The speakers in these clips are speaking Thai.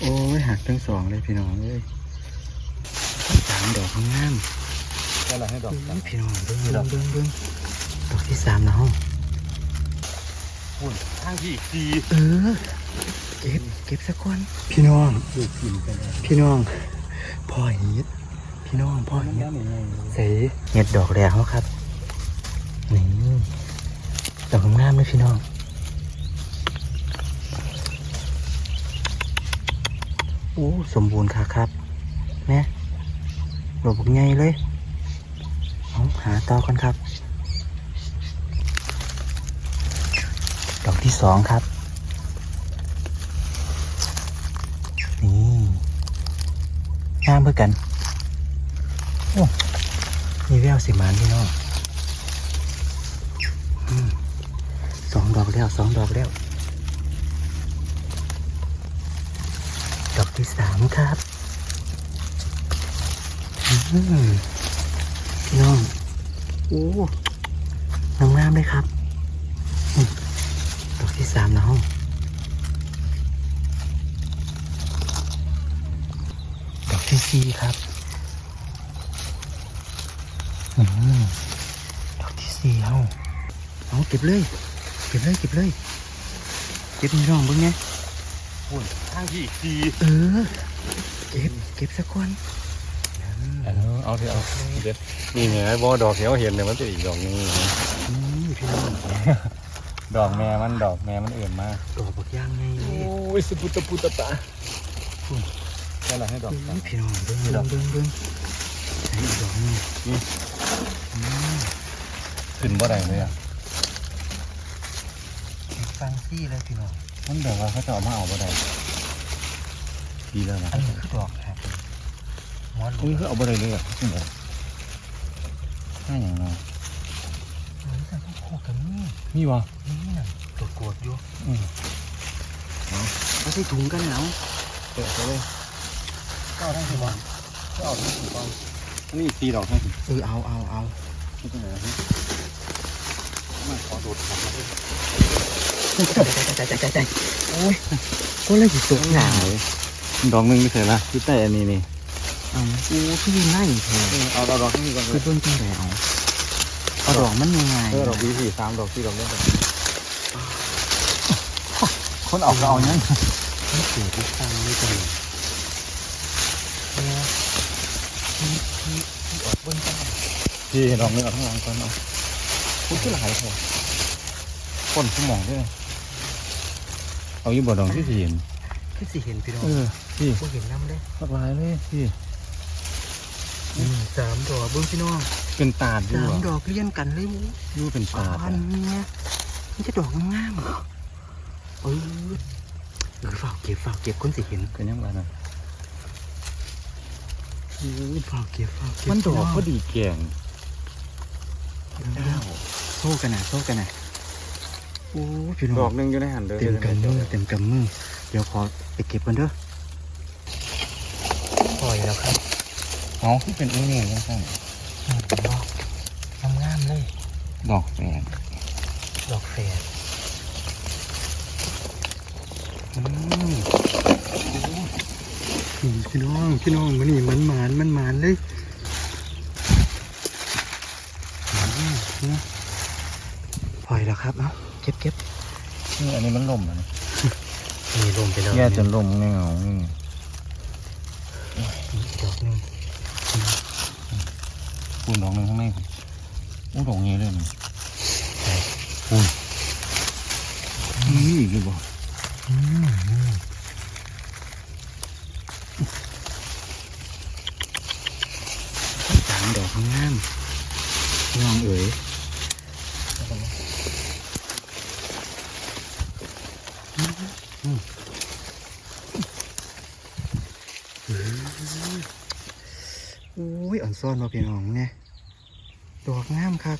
โอ้ยหักทั้งสองเลยพี่น้องเลยสามดอกงามได้ละให้ดอกเอ้ยพี่น้องเบิ้งเบิ้งเบิ้งเบิ้งดอกที่สามแล้วพุ่นข้างที่อีกทีเออ เก็บเก็บสักคนพี่น้องดูกินไปเลยพี่น้องพ่อเห็ดพี่น้องพ่อมันเห็ดได้ยังไงใส่เห็ดดอกแรกเขาครับนี่ดอกงามๆเลยพี่น้อง โอ้สมบูรณ์ค่ะครับแม่ดอกบักใหญ่เลยเอาหาต่อกันครับ ดอกที่สองครับ นี่งามเพื่อกัน โอ้มีแววสิมานพี่น้องสองดอกแล้วสองดอกแล้ว ดอก ที่สามครับอืมพี่น้องโอ้งามงามเลยครับอืมดอกที่สามแล้วดอกที่สี่ครับอืมดอกที่สี่เอาเอาเก็บเลย เก็บเลย เก็บเลย เก็บพี่น้องเบิ่งไง พุ่นข้างที่อีกทีเออ เก็บเก็บสักคนเอาเอาเถอะเอาเด็ดนี่ไงบอดอกเขียวเห็นเนี่ยมันจะอีกดอกนึงอืมพี่น้องดอกแม่มันดอกแม่มันอื่นมากดอกบักย่างไงโอ้ยสปุตตะปุตตะตาได้ละให้ดอกเออพี่น้องเบิ่งเบิ่งเบิ่งเบิ่งใช้อีกดอกหนึงอืมขึ้นบ่ได้เลยอะเก็บฟังซี่เลยพี่น้อง มันแบบว่าเขาจะเอามาเอาบ่ได้ดีแล้วนะอันนี้คือดอกครับมอนอุ้ยเขาเอาบ่ได้เลยอะขึ้นบ่ได้ห้าอย่างเนาะเออแต่พวกโคกันนี่นี่วะนี่น่ะตัวกวดอยู่อืมเอาใส่ถุงกันแล้วเตะไปเลยก็เอาทั้งสี่บอลก็เอาทั้งสี่บอลอันนี้ตีดอกทั้งสี่เออเอาเอาเอาที่ตรงไหนนะพี่มาขอดูดของมาด้วย ใจใจใจใจโอ้ยก็เลยสิตกหนาวดอกนึงไม่เคยละที่แต่อันนี้นี่เอาโอ้พี่ยิงได้แท้เอาดอกดอกที่นี่ก่อนเลคือต้นจังไดเอาเอาดอกมันยังไงดอกวีสี่สามดอกสี่ดอกเล่นคนออกก็เอาเนี้ยไม่เสียทุกครั้งเลยจังเนี่ยที่ที่ลออกเบิ้งจังพี่ดอกนึงเอาทั้งหลังก่อนเอาพูดที่หลายพอคนสมองด้วย เอายี่บดอกที่สี่เห็นคือสิเห็นพี่น้องเออพี่บ่เห็นน้ำเลยหลากหลายเลยพี่อืมสามดอกเบิ้งพี่น้องเป็นตาดอยู่สามอะดอกเลี้ยงกันเลยหมูอยู่เป็นอ่ตาดอนเนี่ยมันจะดอกงามๆเออเออฝากเก็บฝากเก็บคนสิเห็นเป็นยังไงนะโอ้ยฝากเก็บฝากเก็บมันดอกพี่พอดีแกงเด้อโซ่กันนะโซ่กันนะโอ้ยพี่น้องดอกหนึงอยู่ในหันเด้อเต็มกำมือเต็มกำมือเดี๋ยวขอไปเก็บกันเด้อปล่อยแล้วครับเอาที่เป็นอุ้งนี่ยังไงอืมดอกงามๆเลย ดอกแฝดดอกแฝดอืมโอ้ยพี่น้องพี่น้องมันนี่มันหมานมันหมานเลยอืมเนี่ยปล่อยแล้วครับเอ้าเก็บเก็บนี่อันนี้มันล่มอะนะมีลมไปแล้วแย่จนล่มเงาๆนี่อีกดอกหนึงปูนดอกหนึงข้างในผมอู้ดอกนี้เลยนี่ปูนนี่อีกอยู่บ่อืมอืมสามดอกงามพี่น้องเอ๋ยอืม อุ้ยอ่อนซ่อนมาพี่น้องเนี่ยดอกงามครับ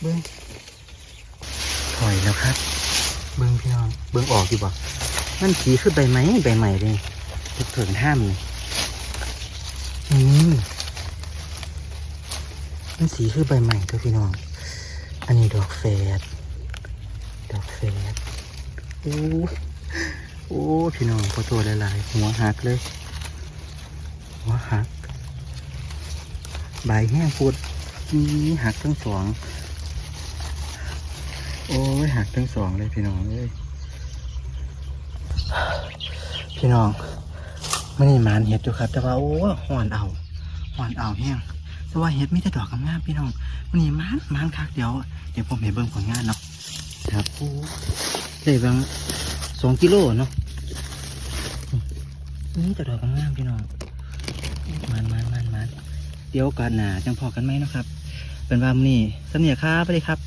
เบิ้งถอยแล้วครับ เบิ้งพี่น้อง เบิ้งออกดีบ่มันผีคือใบไม้ใบใหม่เลยทุกเถิงห้ามนี่อืมมันสีคือใบใหม่ตัวพี่น้อง อันนี้ดอกแฝดดอกแฝดโอ้โโอ้พี่น้องพอตัวหลายๆหัวหักเลย หัวหัก ใบแห้งพุดนี่หักทั้งสอง โอ้ยหักทั้งสองเลยพี่น้องเอ้ยพี่น้องไม่ได้มานเห็ดอยู่ครับ แต่ว่าโอ้หอนเอาหอนเอาแห้งแต่ว่าเห็ดไม่ได้ดอกงามพี่น้องมันนี่มานมานคักเดี๋ยวเดี๋ยวผมเห็นเบิ่งผลงานเนาะครับโอ้ได้บางสองกิโลเนาะนี่แต่ดอกงามพี่น้อง มันมันมันมันเดี๋ยวโอกันหนาจังพอกันไหมนะครับ เป็นว่ามื้อนี้สำเนียครับไปเลยครับ